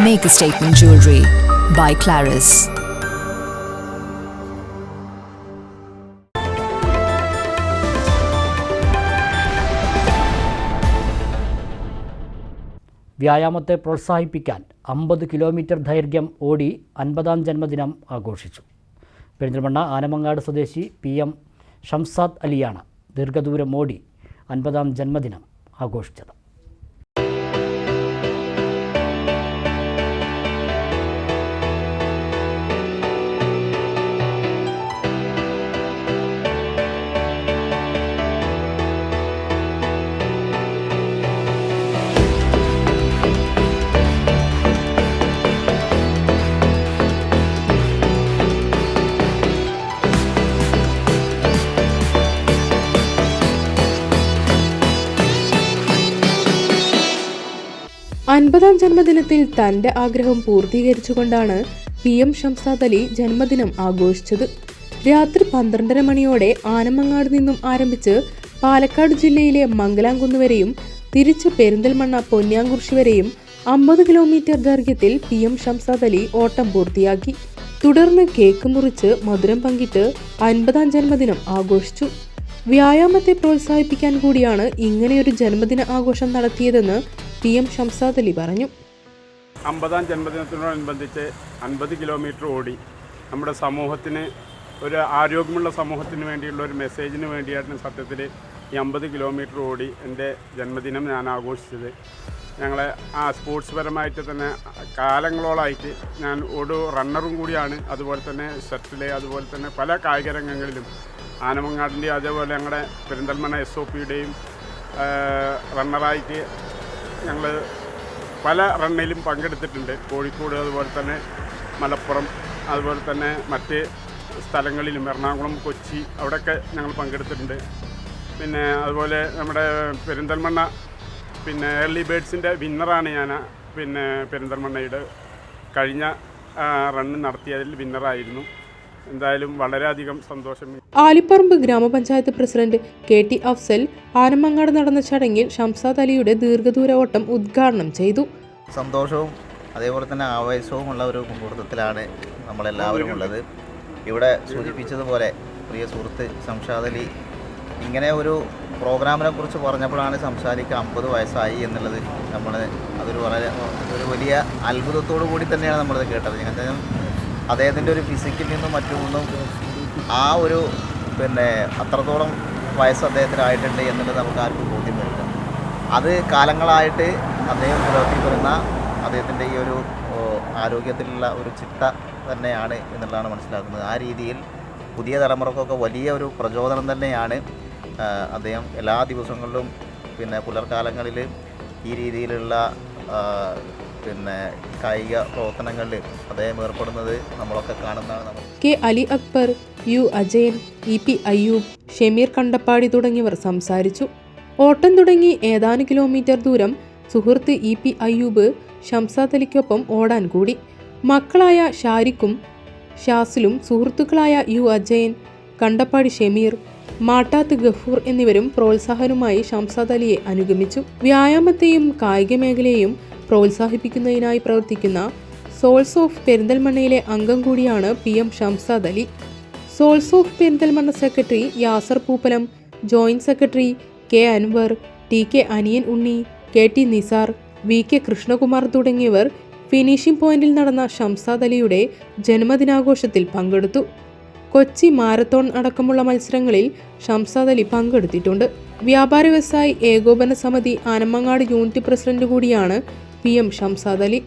Make a statement jewelry by Claris. വ്യായാമത്തെ പ്രോത്സാഹിപ്പിക്കാൻ അമ്പത് kilometre ദൈർഘ്യം ഓടി അൻപതാം ജന്മദിനം ആഘോഷിച്ചു പെരിന്തൽമണ്ണ ആനമങ്ങാട് സ്വദേശി പി എം ഷംസാദ് അലിയാണ് ദീർഘദൂരം ഓടി അൻപതാം ജന്മദിനം ആഘോഷിച്ചത് അൻപതാം ജന്മദിനത്തിൽ തന്റെ ആഗ്രഹം പൂർത്തീകരിച്ചുകൊണ്ടാണ് പി എം ഷംസാദ് അലി ജന്മദിനം ആഘോഷിച്ചത്. രാത്രി പന്ത്രണ്ടര മണിയോടെ ആനമങ്ങാട് നിന്നും ആരംഭിച്ച് പാലക്കാട് ജില്ലയിലെ മംഗലാംകുന്ന് വരെയും തിരിച്ച് പെരിന്തൽമണ്ണ പൊന്യാങ്കുറിശി വരെയും അമ്പത് കിലോമീറ്റർ ദൈർഘ്യത്തിൽ പി എം ഷംസാദ് അലി ഓട്ടം പൂർത്തിയാക്കി. തുടർന്ന് കേക്ക് മുറിച്ച് മധുരം പങ്കിട്ട് അൻപതാം ജന്മദിനം ആഘോഷിച്ചു. വ്യായാമത്തെ പ്രോത്സാഹിപ്പിക്കാൻ കൂടിയാണ് ഇങ്ങനെയൊരു ജന്മദിന ആഘോഷം നടത്തിയതെന്ന് പി എം ഷംസാദ് അലി പറഞ്ഞു. അമ്പതാം ജന്മദിനത്തിനോടനുബന്ധിച്ച് അൻപത് കിലോമീറ്റർ ഓടി നമ്മുടെ സമൂഹത്തിന് ഒരു ആരോഗ്യമുള്ള സമൂഹത്തിന് വേണ്ടിയുള്ള ഒരു മെസ്സേജിന് വേണ്ടിയാണ് സത്യത്തിൽ ഈ അമ്പത് കിലോമീറ്റർ ഓടി എന്റെ ജന്മദിനം ഞാൻ ആഘോഷിച്ചത്. ഞങ്ങളെ ആ സ്പോർട്സ് പരമായിട്ട് തന്നെ കാലങ്ങളോളായിട്ട് ഞാൻ ഒരു റണ്ണറും കൂടിയാണ്. അതുപോലെ തന്നെ ഷട്ടിൽ അതുപോലെ തന്നെ പല കായിക രംഗങ്ങളിലും ആനമങ്ങാടിന്റെ അതേപോലെ ഞങ്ങളുടെ പെരിന്തൽമണ്ണ എസ് ഒ പിയുടെയും റണ്ണറായിട്ട് ഞങ്ങൾ പല റണ്ണിലും പങ്കെടുത്തിട്ടുണ്ട്. കോഴിക്കോട് അതുപോലെ തന്നെ മലപ്പുറം അതുപോലെ തന്നെ മറ്റ് സ്ഥലങ്ങളിലും. എറണാകുളം കൊച്ചി അവിടെയൊക്കെ ഞങ്ങൾ പങ്കെടുത്തിട്ടുണ്ട്. പിന്നെ അതുപോലെ നമ്മുടെ പെരിന്തൽമണ്ണ പിന്നെ ഏർലി ബേഡ്സിന്റെ വിന്നറാണ് ഞാൻ പിന്നെ പെരിന്തൽമണ്ണയുടെ കഴിഞ്ഞ റണ്ണ് നടത്തിയതിൽ വിന്നറായിരുന്നു. എന്തായാലും വളരെയധികം സന്തോഷം. ആലിപ്പറമ്പ് ഗ്രാമപഞ്ചായത്ത് president K T Afsal Anamangad നടന്ന ചടങ്ങിൽ ഷംസാദ് അലിയുടെ ദീർഘദൂര ഓട്ടം ഉദ്ഘാടനം ചെയ്തു. സന്തോഷവും അതേപോലെ തന്നെ ആവേശവും ഉള്ള ഒരു മുഹൂർത്തത്തിലാണ് നമ്മളെല്ലാവരും ഉള്ളത്. ഇവിടെ സൂചിപ്പിച്ചതുപോലെ പ്രിയ സുഹൃത്ത് സംഷാദ് അലി ഇങ്ങനെ ഒരു പ്രോഗ്രാമിനെ കുറിച്ച് പറഞ്ഞപ്പോഴാണ് സംസാരിക്കുക അമ്പത് വയസ്സായി എന്നുള്ളത് നമ്മൾ അതൊരു വളരെ ഒരു വലിയ അത്ഭുതത്തോടു കൂടി തന്നെയാണ് നമ്മളത് കേട്ടത്. ഞങ്ങൾക്ക് അദ്ദേഹത്തിന്റെ ഒരു ഫിസിക്കിൽ നിന്നും മറ്റുമൊന്നും ആ ഒരു പിന്നെ അത്രത്തോളം വയസ്സ് അദ്ദേഹത്തിനായിട്ടുണ്ട് എന്നുള്ളത് നമുക്ക് ആർക്കും ബോധ്യം വരില്ല അത് കാലങ്ങളായിട്ട് അദ്ദേഹം പുലർത്തി വരുന്ന അദ്ദേഹത്തിന്റെ ഈ ഒരു ആരോഗ്യത്തിലുള്ള ഒരു ചിട്ട തന്നെയാണ് എന്നുള്ളതാണ് മനസ്സിലാക്കുന്നത്. ആ രീതിയിൽ പുതിയ തലമുറക്കൊക്കെ വലിയ ഒരു പ്രചോദനം തന്നെയാണ് അദ്ദേഹം എല്ലാ ദിവസങ്ങളിലും പിന്നെ പുലർക്കാലങ്ങളിൽ ഈ രീതിയിലുള്ള പിന്നെ കായിക പ്രവർത്തനങ്ങളിൽ അദ്ദേഹം ഏർപ്പെടുന്നത് നമ്മളൊക്കെ കാണുന്നതാണ് K Ali Akbar U Ajayan E P Ayyub Shameer Kandappadi തുടങ്ങിയവർ സംസാരിച്ചു. ഓട്ടം തുടങ്ങി ഏതാനും കിലോമീറ്റർ ദൂരം സുഹൃത്ത് ഇ പി അയ്യൂബ് ഷംസാദ് അലിക്കൊപ്പം ഓടാൻ കൂടി. മക്കളായ ഷാരിഖും ഷാസിലും സുഹൃത്തുക്കളായ യു അജയൻ കണ്ടപ്പാടി ഷമീർ മാട്ടാത്ത് ഗഫൂർ എന്നിവരും പ്രോത്സാഹനവുമായി ഷംസാദ് അലിയെ അനുഗമിച്ചു. വ്യായാമത്തെയും കായിക മേഖലയെയും പ്രോത്സാഹിപ്പിക്കുന്നതിനായി പ്രവർത്തിക്കുന്ന സോൾസ് ഓഫ് പെരിന്തൽമണ്ണയിലെ അംഗം കൂടിയാണ് P M Shamsad Ali. Soles of Perinthalmanna secretary Yasar Pooppalam joint secretary K Anwar T K Aniyan Unni K T Nisar V K Krishnakumar തുടങ്ങിയവർ ഫിനിഷിംഗ് പോയിന്റിൽ നടന്ന ഷംസാദ് അലിയുടെ ജന്മദിനാഘോഷത്തിൽ പങ്കെടുത്തു. കൊച്ചി മാരത്തോൺ അടക്കമുള്ള മത്സരങ്ങളിൽ ഷംസാദ് അലി പങ്കെടുത്തിട്ടുണ്ട്. വ്യാപാര വ്യവസായി ഏകോപന സമിതി ആനമ്മങ്ങാട് യൂണിറ്റ് പ്രസിഡന്റ് കൂടിയാണ് പി എം ഷംസാദ് അലി